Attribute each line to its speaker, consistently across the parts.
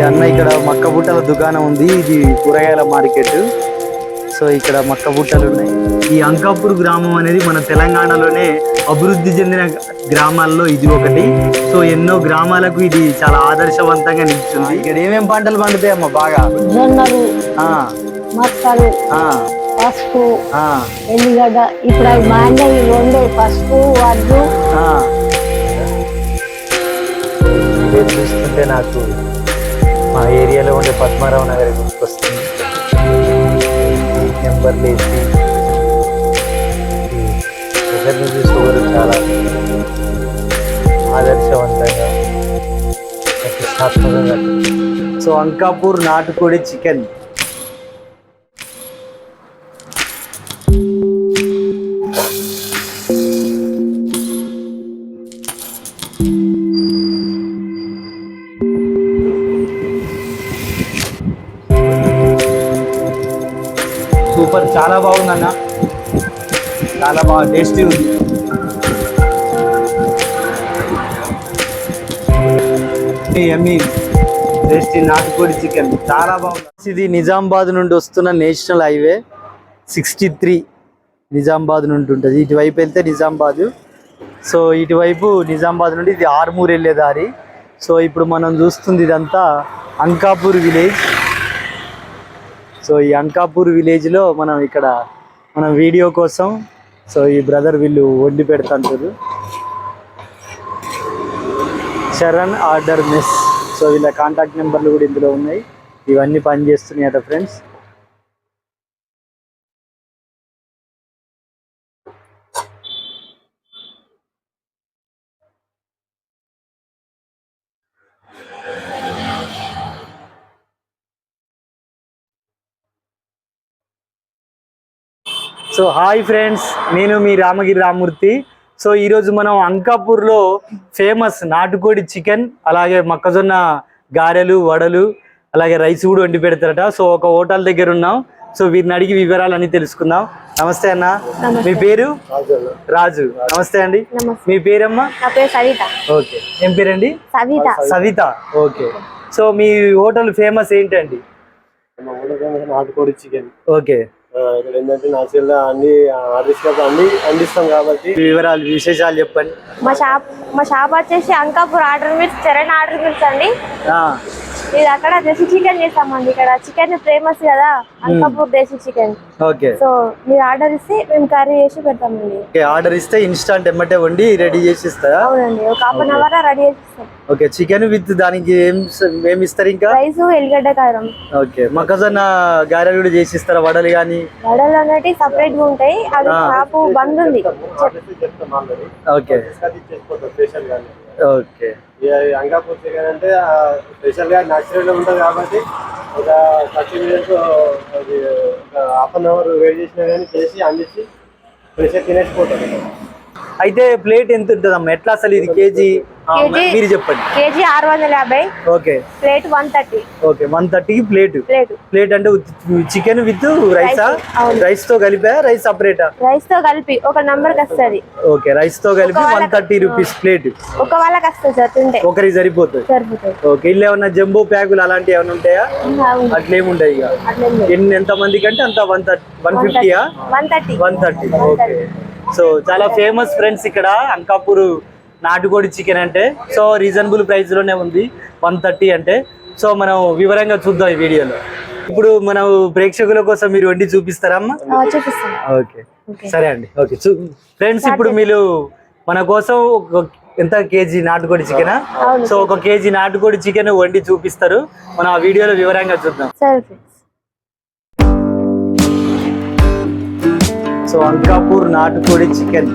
Speaker 1: అన్న ఇక్కడ మక్క బుట్టల దుకాణం ఉంది. ఇది కూరగాయల మార్కెట్. సో ఇక్కడ మక్క బుట్టలు ఉన్నాయి. ఈ అంకాపూర్ గ్రామం అనేది మన తెలంగాణలోనే అభివృద్ధి చెందిన గ్రామాల్లో ఇది ఒకటి. సో ఎన్నో గ్రామాలకు ఇది చాలా ఆదర్శవంతంగా నిలిచింది ఇక్కడ ఏమేం పంటలు పండుతాయమ్మా బాగా?
Speaker 2: జొన్నలు మక్కలు పసుపు
Speaker 1: ఆ,
Speaker 2: ఎల్లిగడ్డ. ఇప్పుడు అవి మాండవి రెండే పసుపు వడ్లు.
Speaker 1: ఆ.
Speaker 3: పేరు చూస్తుంటే నాకు మా ఏరియాలో ఉండే పద్మారావు నగర్ గుర్తుకొస్తుంది. నెంబర్ లేసి ఒకరిని చూసేవారు చాలా ఆదర్శవంతంగా ప్రతిష్టాత్మకంగా.
Speaker 1: సో అంకాపూర్ నాటుకోడి చికెన్. చాలా బాగా టేస్టీ ఉంది. ఎమ్మి టేస్టీ నాటుకోడి చికెన్ చాలా బాగుంది. ఇది నిజామాబాద్ నుండి వస్తున్న national highway sixty three Nizamabad నుండి ఉంటుంది. ఇటువైపు వెళ్తే నిజామాబాద్. సో ఇటువైపు నిజామాబాద్ నుండి ఇది ఆర్మూర్ వెళ్ళే దారి. సో ఇప్పుడు మనం చూస్తుంది ఇదంతా అంకాపూర్ విలేజ్. సో ఈ అంకాపూర్ విలేజ్లో మనం ఇక్కడ మనం వీడియో కోసం సో ఈ బ్రదర్ వీళ్ళు వండి పెడతారు శరణ్ ఆర్డర్ మెస్. సో వీళ్ళ కాంటాక్ట్ నెంబర్లు కూడా ఇందులో ఉన్నాయి. ఇవన్నీ పనిచేస్తున్నాయట ఫ్రెండ్స్. సో హాయ్ ఫ్రెండ్స్ నేను మీ రామగిరి రామూర్తి. సో ఈరోజు మనం అంకాపూర్లో ఫేమస్ నాటుకోడి చికెన్ అలాగే మొక్కజొన్న గారెలు వడలు అలాగే రైస్ కూడా వండి పెడతారట. సో ఒక హోటల్ దగ్గర ఉన్నాం. సో వీరిని అడిగి వివరాలన్నీ తెలుసుకుందాం. నమస్తే అన్న. మీ పేరు? రాజు. నమస్తే అండి. మీ పేరమ్మా? ఓకే. ఏం పేరండి?
Speaker 2: సవిత.
Speaker 1: సవిత. ఓకే. సో మీ హోటల్ ఫేమస్ ఏంటండి?
Speaker 4: నాటుకోడి చికెన్.
Speaker 1: ఓకే.
Speaker 4: ఇక్కడ ఏంటంటే నాచురల్ అన్ని ఆర్టిస్ట్ అన్ని అందిస్తాం కాబట్టి
Speaker 1: వివరాలు విశేషాలు చెప్పండి.
Speaker 2: మా షాప్ మా షాప్ వచ్చేసి అంకాపూర్ ఆర్డర్ మిర్చి చరణ్ ఆర్డర్ మిర్చి అండి. ఇది అక్కడ దేశీ చికెన్ చేస్తామండి. ఇక్కడ చికెన్ ఫేమస్ కదా. Ankapur desi chicken.
Speaker 1: Okay.
Speaker 2: So మీరు ఆర్డర్ ఇస్తే మేము కర్రీ చేసి పెడతామండి.
Speaker 1: ఓకే ఆర్డర్ ఇస్తే ఇన్స్టాంట్ ఎమ్మటే వండి రెడీ చేసి ఇస్తారా
Speaker 2: అవునండి. ఒక హాఫ్ అన్ అవర్ రెడీ చేసి ఇస్తాం
Speaker 1: ఓకే చికెన్ విత్ దానికి ఏం ఏం ఇస్తారు ఇంకా?
Speaker 2: రైస్ ఎల్లిగడ్డ కారం.
Speaker 1: ఓకే మొక్కజొన్న గారెలు కూడా చేసి ఇస్తారా వడలు కానీ
Speaker 2: వడలు అనేవి సపరేట్గా ఉంటాయి. అది. షాపు బంద్ ఉంది.
Speaker 4: చెప్తాం. ఆల్రెడీ.
Speaker 1: ఓకే. ఓకే.
Speaker 4: ఈ అంగాపూర్ చికెన్ అంటే స్పెషల్గా నాచురల్ ఉంటుంది కాబట్టి ఒక థర్టీ మినిట్స్ అది ఒక హాఫ్ అన్ అవర్ వెయిట్ చేసినా కానీ చేసి అందించి ఫ్రెష్ తినేసిపోతాం
Speaker 1: అయితే ప్లేట్ ఎంత ఉంటుంది అమ్మ ఎట్లా అసలు ఇది కేజీ? మీరు చెప్పండి.
Speaker 2: కేజీ ఆరు వందల యాభై.
Speaker 1: Okay.
Speaker 2: Plate one thirty.
Speaker 1: Okay one థర్టీకి ప్లేట్.
Speaker 2: ప్లేట్.
Speaker 1: ప్లేట్ అంటే చికెన్ విత్ రైసా. రైస్తో కలిపా రైస్ సపరేటా?
Speaker 2: రైస్తో కలిపి ఒక నంబర్కి వస్తుంది.
Speaker 1: ఓకే రైస్తో కలిపి వన్ థర్టీ రూపీస్ ప్లేట్.
Speaker 2: ఒక వాళ్ళకి వస్తుంది సార్ తింటే.
Speaker 1: ఒకరికి సరిపోతుంది.
Speaker 2: సరిపోతుంది.
Speaker 1: ఓకే ఇల్లు ఏమన్నా జంబో ప్యాకులు అలాంటివి ఏమైనా ఉంటాయా. అట్లేమి ఉంటాయి ఇక. ఎన్ని ఎంత మందికి అంటే అంత one thirty one ఫిఫ్టీయా?
Speaker 2: One thirty.
Speaker 1: One thirty. Okay. So చాలా ఫేమస్ ఫ్రెండ్స్ ఇక్కడ అంకాపూర్ నాటుకోడి చికెన్ అంటే సో రీజనబుల్ ప్రైస్లోనే ఉంది వన్ థర్టీ అంటే. సో మనం వివరంగా చూద్దాం ఈ వీడియోలో. ఇప్పుడు మనం ప్రేక్షకుల కోసం మీరు వండి చూపిస్తారమ్మా ఓకే. సరే అండి. ఓకే. ఫ్రెండ్స్ ఇప్పుడు మీరు మన కోసం ఎంత కేజీ నాటుకోడి చికెన్. సో ఒక కేజీ నాటుకోడి చికెన్ వండి చూపిస్తారు. మనం ఆ వీడియోలో వివరంగా చూద్దాం. సో అంకాపూర్ నాటుకోడి చికెన్.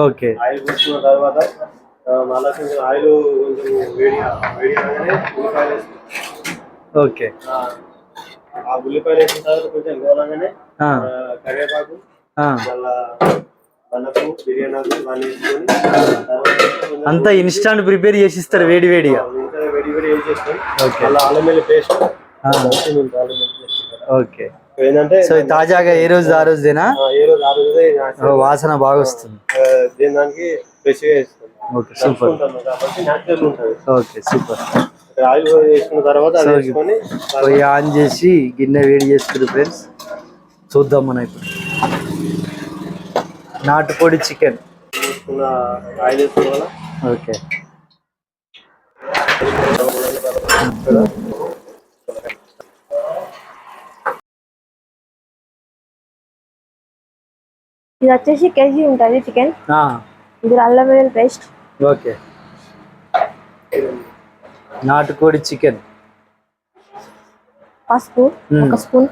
Speaker 1: ఓకే.
Speaker 4: ఆయిల్ పోసుకున్న తర్వాత మళ్ళా కొంచెం ఆయిల్ కొంచెం వేడి వేడి కాగానే ఉల్లిపాయలు
Speaker 1: ఓకే.
Speaker 4: ఆ, ఉల్లిపాయలు వేసిన తర్వాత కొంచెం గోలంగానే కరివేపాకు. మళ్ళా
Speaker 1: అంతా ఇన్స్టాంట్ ప్రిపేర్ చేసి ఇస్తారు వేడి వేడిగా.
Speaker 4: వేడి వేడి. మళ్ళీ అల్లం పేస్ట్
Speaker 1: ఓకే.
Speaker 4: ఏంటంటే
Speaker 1: సో తాజాగా ఏ రోజు ఆ రోజేనా
Speaker 4: ఆ, ఏ రోజు ఆ రోజే
Speaker 1: వాసన బాగా వస్తుంది. Okay super.
Speaker 4: నంచుకుంటాం కాబట్టి న్యాచురల్ ఉంటుంది.
Speaker 1: Okay super.
Speaker 4: ఆయిల్ వేసుకున్న తర్వాత
Speaker 1: పొయ్యి ఆన్ చేసి గిన్నె వేడి చేస్తుంది ఫ్రెండ్స్. చూద్దాం మనం ఇప్పుడు. నాటుకోడి చికెన్.
Speaker 4: Oil
Speaker 1: okay.
Speaker 2: ఇది వచ్చేసి కేజీ ఉంటుంది చికెన్ ఇది అల్లం వెల్లుల్లి పేస్ట్.
Speaker 1: ఓకే. నాటుకోడి చికెన్.
Speaker 2: పసుపు. ఒక స్పూన్.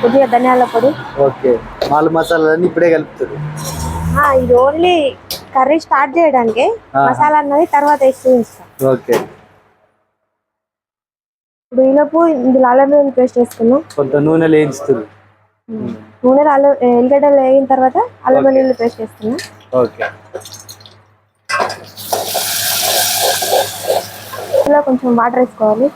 Speaker 2: కొద్దిగా ధనియాల పొడి.
Speaker 1: ఓకే. మాలు మసాలాలన్నీ ఇప్పుడే కలుపుతారు.
Speaker 2: ఆ, ఇది ఓన్లీ కర్రీ స్టార్ట్ చేయడానికి. మసాలా అన్నది తర్వాత వేసి
Speaker 1: ఓకే.
Speaker 2: ఇందులో అల్లం వెల్లుల్లి పేస్ట్ వేసుకున్నాం
Speaker 1: కొంత నూనె వేయించుతుంది
Speaker 2: నూనె అల్లం ఎల్లిగడ్డలు వేగిన తర్వాత అల్లం వెల్లుల్లి పేస్ట్ వేసుకున్నాం
Speaker 1: ఓకే.
Speaker 2: ఇందులో కొంచెం వాటర్ వేసుకోవాలి.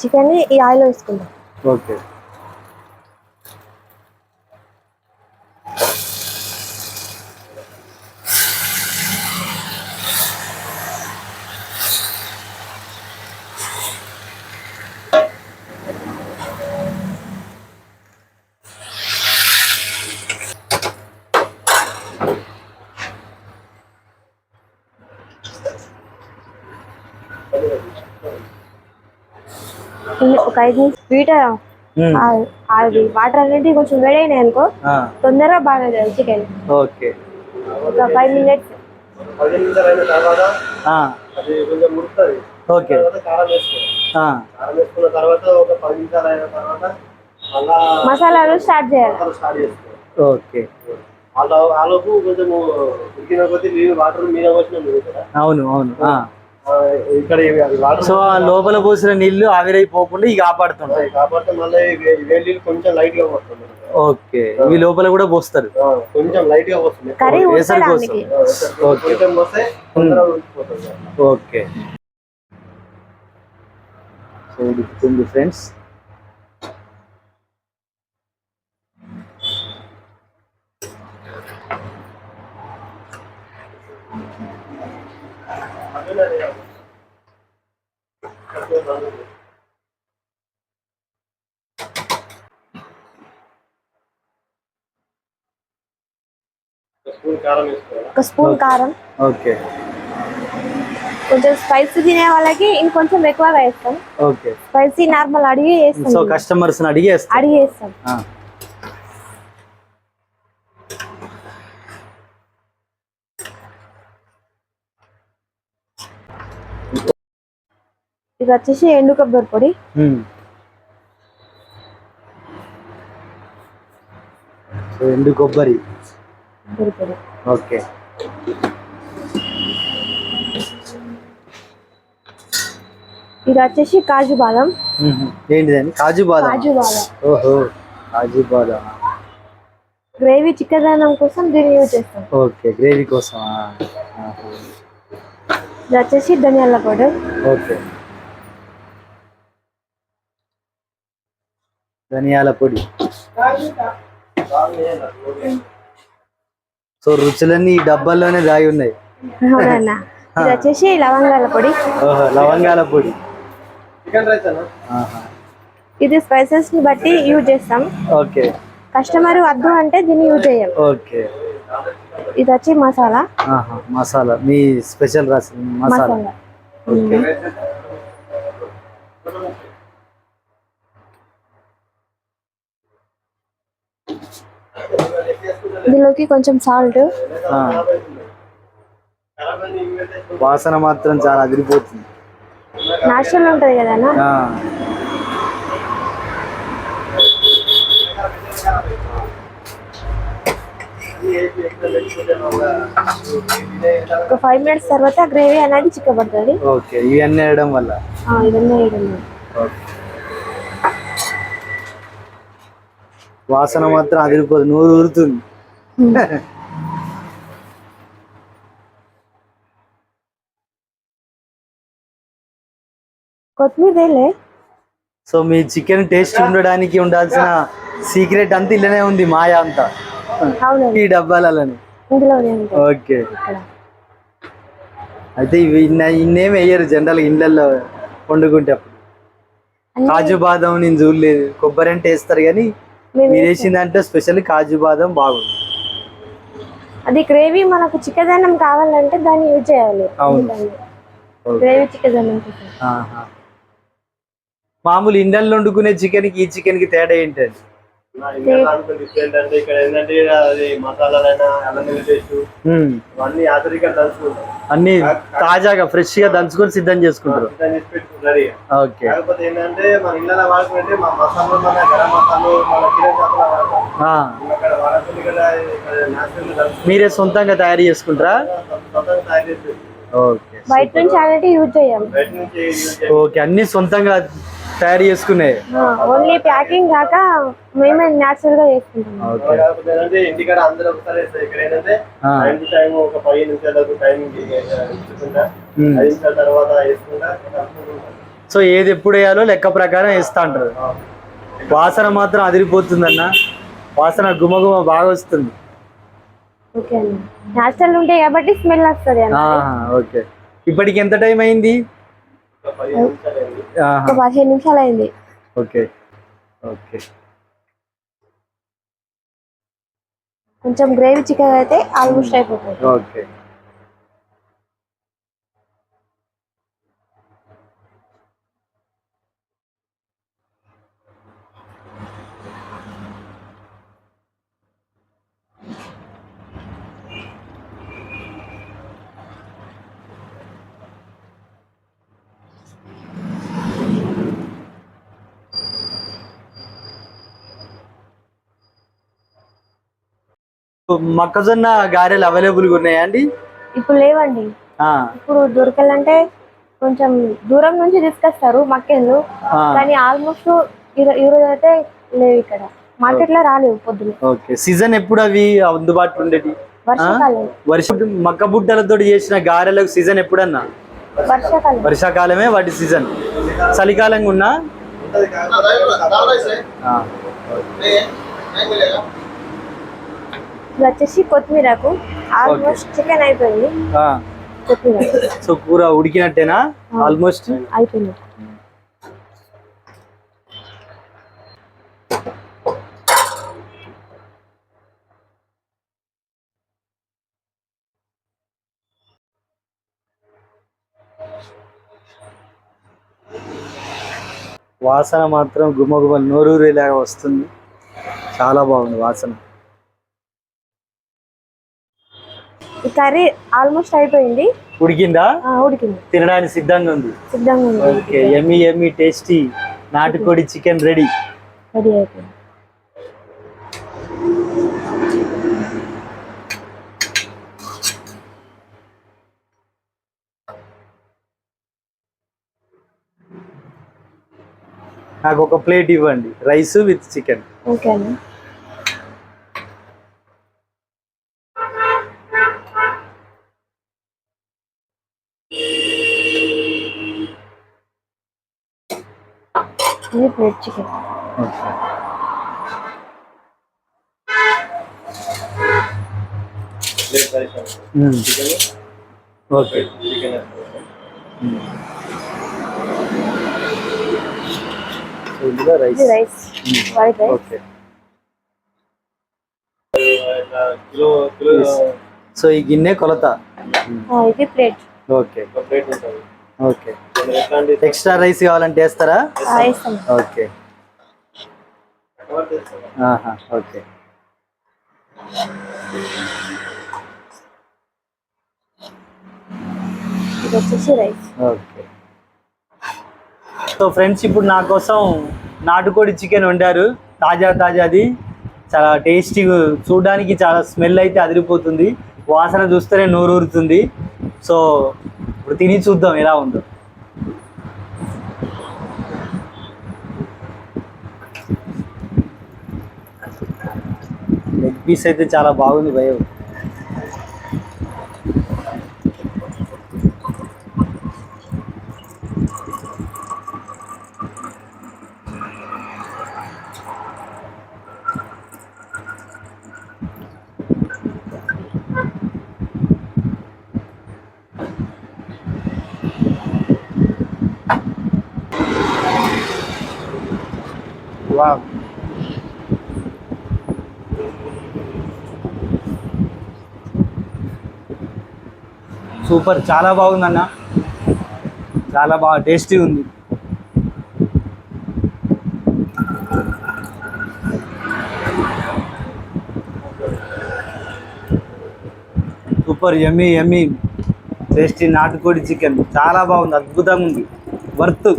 Speaker 2: చికెన్ ఈ ఆయిల్ వేసుకుందాం.
Speaker 1: ఓకే.
Speaker 2: ఒక ఐదు నిమిషం స్వీట్
Speaker 1: మ్మ్.
Speaker 2: అది వాటర్ అనేది కొంచెం వేడైనాయి అనుకో తొందరగా బాగా చికెన్.
Speaker 1: ఓకే.
Speaker 2: ఒక ఫైవ్ మినిట్స్.
Speaker 1: ఓకే.
Speaker 4: తర్వాత కారం వేసుకోవాలి.
Speaker 1: ఆ,
Speaker 4: కారం వేసుకున్న తర్వాత ఒక పది నిమిషాలు అయిన తర్వాత మళ్ళా
Speaker 2: మసాలాలు స్టార్ట్ చేయాలి.
Speaker 1: ఓకే. అవును అవును.
Speaker 4: ఇక్కడ
Speaker 1: సో ఆ లోపల పోసిన నీళ్ళు ఆవిరైపోకుండా ఇవి కాపాడుతుంటాయి
Speaker 4: కాబట్టి మళ్ళీ వేడి కొంచెం లైట్గా వస్తుంది
Speaker 1: ఓకే. ఇవి లోపల కూడా పోస్తారు.
Speaker 4: కొంచెం లైట్గా వస్తుంది
Speaker 2: కర్రీ
Speaker 1: కేసరి కోసం. ఓకే. సో ఉడుకుతుంది ఫ్రెండ్స్
Speaker 2: ఒక స్పూన్ కారం
Speaker 1: ఓకే
Speaker 2: కొంచెం స్పైసీ తినే వాళ్ళకి ఇంకొంచెం ఎక్కువ వేస్తాం
Speaker 1: ఓకే
Speaker 2: స్పైసీ నార్మల్ అడిగి
Speaker 1: సో
Speaker 2: వేస్తాం
Speaker 1: కస్టమర్స్ అడిగేస్తారు
Speaker 2: అడిగి వేస్తాం ఇది వచ్చేసి ఎండు కొబ్బరి పొడి.
Speaker 1: ఎండు కొబ్బరి.
Speaker 2: కొబ్బరి పొడి.
Speaker 1: ఓకే.
Speaker 2: ఇది వచ్చేసి కాజు బాదం.
Speaker 1: ఏంటిదండి? కాజు బాదం.
Speaker 2: కాజు బాదం.
Speaker 1: ఓహో కాజు బాదం.
Speaker 2: గ్రేవీ చికెన్ అన్నం కోసం దీన్ని యూజ్ చేస్తాం.
Speaker 1: ఓకే గ్రేవీ కోసం.
Speaker 2: ఇది వచ్చేసి ధనియాల పౌడర్.
Speaker 1: ఓకే. ధనియాల పొడి. సో రుచులన్నీ ఈ డబ్బాల్లోనే దాగి ఉన్నాయి.
Speaker 2: ఇది వచ్చేసి లవంగాల పొడి.
Speaker 1: ఓహో లవంగాల పొడి.
Speaker 4: చికెన్ రైస్ అన్న?
Speaker 1: ఆహా.
Speaker 2: ఇది స్పైసెస్ని బట్టి యూజ్ చేస్తాం.
Speaker 1: ఓకే.
Speaker 2: కస్టమర్ వద్దు అంటే దీన్ని యూజ్ చేయం.
Speaker 1: ఓకే.
Speaker 2: ఇది వచ్చి మసాలా.
Speaker 1: మసాలా. మీ స్పెషల్ రస మసాలా.
Speaker 2: మసాలా.
Speaker 1: ఓకే.
Speaker 2: ఇందులోకి కొంచెం సాల్ట్
Speaker 1: వాసన మాత్రం చాలా అదిరిపోతుంది.
Speaker 2: నాచురల్ ఉంటది కదా ఒక ఫైవ్ మినిట్స్ తర్వాత గ్రేవీ అనేది చిక్కబడుతుంది.
Speaker 1: ఓకే ఇవన్నీ వేయడం వల్ల.
Speaker 2: ఇవన్నీ వేయడం.
Speaker 1: వాసన మాత్రం అదిరిపోదు నూరు ఊరుతుంది. సో మీ చికెన్ టేస్ట్ ఉండడానికి ఉండాల్సిన సీక్రెట్ అంతా ఇల్లనే ఉంది మాయా అంతా. ఈ
Speaker 2: ఉంటుంది
Speaker 1: ఓకే. అయితే ఇవి ఇన్న ఇన్నేం వేయరు జనరల్ ఇళ్ళల్లో వండుకుంటే అప్పుడు. కాజు బాదం నేను చూడలేదు. కొబ్బరి అంటే వేస్తారు కానీ మీరు వేసిందంటే స్పెషల్ కాజు బాదం బాగుంది.
Speaker 2: అది గ్రేవీ మనకు చిక్కదనం కావాలంటే దాన్ని యూజ్ చేయాలి. గ్రేవీ చిక్కదనం.
Speaker 1: మామూలు ఇండల్లో వండుకునే చికెన్కి ఈ చికెన్కి తేడా ఏంటండి
Speaker 4: అంటే ఇక్కడ ఏంటంటే అది మసాలాలైనా అల్లం దంచుకుంటాం.
Speaker 1: అన్ని తాజాగా ఫ్రెష్గా దంచుకొని సిద్ధం చేసుకుంటారు. ఓకే.
Speaker 4: కాకపోతే ఏంటంటే మన వాడుకుంటే మా మన గరం మన
Speaker 1: మీరే సొంతంగా తయారు చేసుకుంటారా?
Speaker 4: సొంతంగా తయారు
Speaker 2: బయట నుంచి అనేది యూజ్
Speaker 4: చేసి
Speaker 1: ఓకే అన్ని సొంతంగా తయారు చేసుకునే.
Speaker 2: ఓన్లీ ప్యాకింగ్ కాక మేమే న్యాచురల్గా చేసుకుంటాం.
Speaker 1: సో ఏది ఎప్పుడు వేయాలో లెక్క ప్రకారం వేస్తా అంటారు. వాసన మాత్రం అదిరిపోతుందన్న. వాసన గుమగుమ బాగా వస్తుంది.
Speaker 2: ఓకే అండి. న్యాచురల్ ఉంటాయి కాబట్టి స్మెల్ వస్తుంది
Speaker 1: ఓకే. ఇప్పటికి ఎంత టైం అయింది?
Speaker 4: ఒక
Speaker 2: పదిహేను నిమిషాలు అయింది.
Speaker 1: ఓకే. ఓకే.
Speaker 2: కొంచెం గ్రేవీ చికెన్ అయితే ఆల్మోస్ట్ అయిపోతుంది.
Speaker 1: ఓకే. మొక్కజొన్న గారెలు అవైలబుల్గా ఉన్నాయా అండి?
Speaker 2: ఇప్పుడు లేవండి.
Speaker 1: ఆ,
Speaker 2: ఇప్పుడు దొరకాలంటే కొంచెం దూరం నుంచి తీసుకొస్తారు మక్కెళ్ళు
Speaker 1: ఆ,
Speaker 2: కానీ ఆల్మోస్ట్ ఈ రోజు అయితే లేవు ఇక్కడ. మార్కెట్లో రాలేవు పొద్దున
Speaker 1: ఓకే. సీజన్ ఎప్పుడు అవి అందుబాటులో ఉండేటి
Speaker 2: వర్షాకాలం.
Speaker 1: వర్షం మక్క బుట్టలతో చేసిన గారెలకు సీజన్ ఎప్పుడన్నా?
Speaker 2: వర్షాకాలం.
Speaker 1: వర్షాకాలమే వాటి సీజన్ చలికాలంగా ఉన్నా? ఆ,
Speaker 2: ఇది వచ్చేసి కొత్తిమీరకు ఆల్మోస్ట్ చికెన్ అయిపోయింది. కొత్తిమీర.
Speaker 1: సో కూర ఉడికినట్టేనా? ఆల్మోస్ట్?
Speaker 2: అయిపోయింది.
Speaker 1: వాసన మాత్రం గుమ్మగుమ్మ నోరూరేలాగా వస్తుంది. చాలా బాగుంది వాసన.
Speaker 2: ఈ కర్రీ ఆల్మోస్ట్ అయిపోయింది.
Speaker 1: ఉడికిందా?
Speaker 2: ఉడికింది.
Speaker 1: తినడానికి సిద్ధంగా ఉంది.
Speaker 2: సిద్ధంగా ఉంది.
Speaker 1: ఓకే ఎమ్మి ఎమ్మి టేస్టీ నాటుకోడి చికెన్ రెడీ.
Speaker 2: రెడీ అయిపోయింది.
Speaker 1: నాకు ఒక ప్లేట్ ఇవ్వండి. Rice with chicken.
Speaker 2: ఓకే ఇది plate chicken
Speaker 4: plate chicken
Speaker 1: okay.
Speaker 4: Chicken
Speaker 1: ఇందులో రైస్
Speaker 2: ఇది rice white rice
Speaker 1: okay
Speaker 4: kilo kilo
Speaker 1: so ఈ గిన్నె కొలత.
Speaker 2: ఇది ప్లేట్
Speaker 1: ఓకే
Speaker 4: ఒక ప్లేట్ ఉంటుంది.
Speaker 1: ఓకే ఎక్స్ట్రా రైస్ కావాలంటే వేస్తారా?
Speaker 2: వేస్తాం.
Speaker 1: ఓకే. ఓకే. సో ఫ్రెండ్స్ ఇప్పుడు నా కోసం నాటుకోడి చికెన్ వండారు. తాజా తాజాది. చాలా టేస్టీగా చూడడానికి చాలా స్మెల్ అయితే అదిరిపోతుంది. వాసన చూస్తేనే నోరు ఊరుతుంది సో ఇప్పుడు తిని చూద్దాం ఎలా ఉందో. పీస్ అయితే చాలా బాగుంది భయం. సూపర్ చాలా బాగుందన్న. చాలా బాగా టేస్టీ ఉంది. సూపర్ ఎమ్మి ఎమ్మి టేస్టీ నాటుకోడి చికెన్. చాలా బాగుంది అద్భుతంగా ఉంది. వర్త్.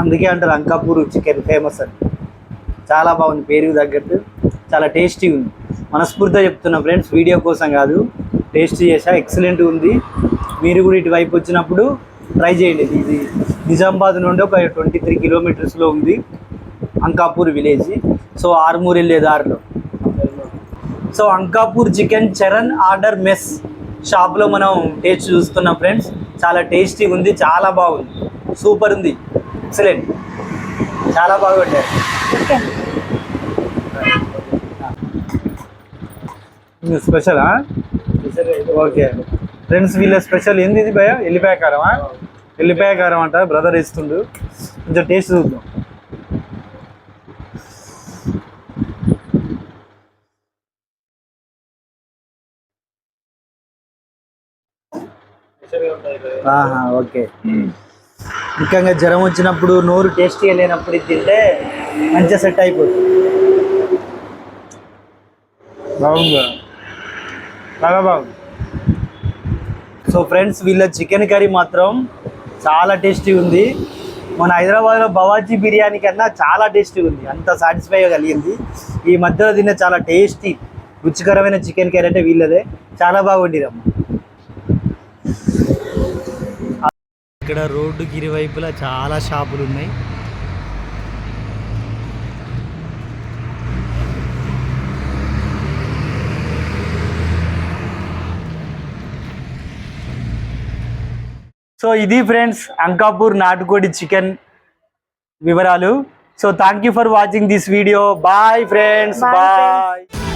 Speaker 1: అందుకే అంటారు అంకాపూర్ చికెన్ ఫేమస్ అని. చాలా బాగుంది పేరుకు తగ్గట్టు. చాలా టేస్టీ ఉంది. మనస్ఫూర్తిగా చెప్తున్నా ఫ్రెండ్స్ వీడియో కోసం కాదు. టేస్ట్ చేసా ఎక్సలెంట్ ఉంది. మీరు కూడా ఇటువైపు వచ్చినప్పుడు ట్రై చేయండి. ఇది నిజామాబాద్ నుండి ఒక ట్వంటీ త్రీ కిలోమీటర్స్లో ఉంది అంకాపూర్ విలేజ్ సో ఆర్మూర్ వెళ్ళే దారిలో. So Ankapur chicken Charan order mess షాప్లో మనం టేస్ట్ చూస్తున్నాం ఫ్రెండ్స్ చాలా టేస్టీగా ఉంది చాలా బాగుంది. సూపర్ ఉంది. ఎక్సలెంట్ చాలా బాగా పెట్టారు. స్పెషలా ఓకే. ఫ్రెండ్స్ వీళ్ళ స్పెషల్ ఏంది ఇది భయ ఎల్లిపాయ కారమా ఎల్లిపాయ కారం అంట బ్రదర్ ఇస్తుండు. కొంచెం టేస్ట్ చూద్దాం. ఆహా, ఓకే ముఖ్యంగా జ్వరం వచ్చినప్పుడు నోరు టేస్టీగా లేనప్పుడు ఇది తింటే మంచిగా సెట్ అయిపోతుంది. బాగుంది. చాలా బాగుంది. సో ఫ్రెండ్స్ వీళ్ళ చికెన్ కర్రీ మాత్రం చాలా టేస్టీ ఉంది. మన హైదరాబాద్లో బవాజీ బిర్యానీ కన్నా చాలా టేస్టీ ఉంది. అంత సాటిస్ఫై కలిగింది. ఈ మధ్యలో తిన్న చాలా టేస్టీ రుచికరమైన చికెన్ కర్రీ అంటే వీళ్ళదే. చాలా బాగుండిరమ్మ. ఇక్కడ రోడ్డుకి ఇరువైపులా చాలా షాపులు ఉన్నాయి. సో ఇది ఫ్రెండ్స్ అంకాపూర్ నాటుకోడి చికెన్ వివరాలు. So thank you for watching this video bye friends. Bye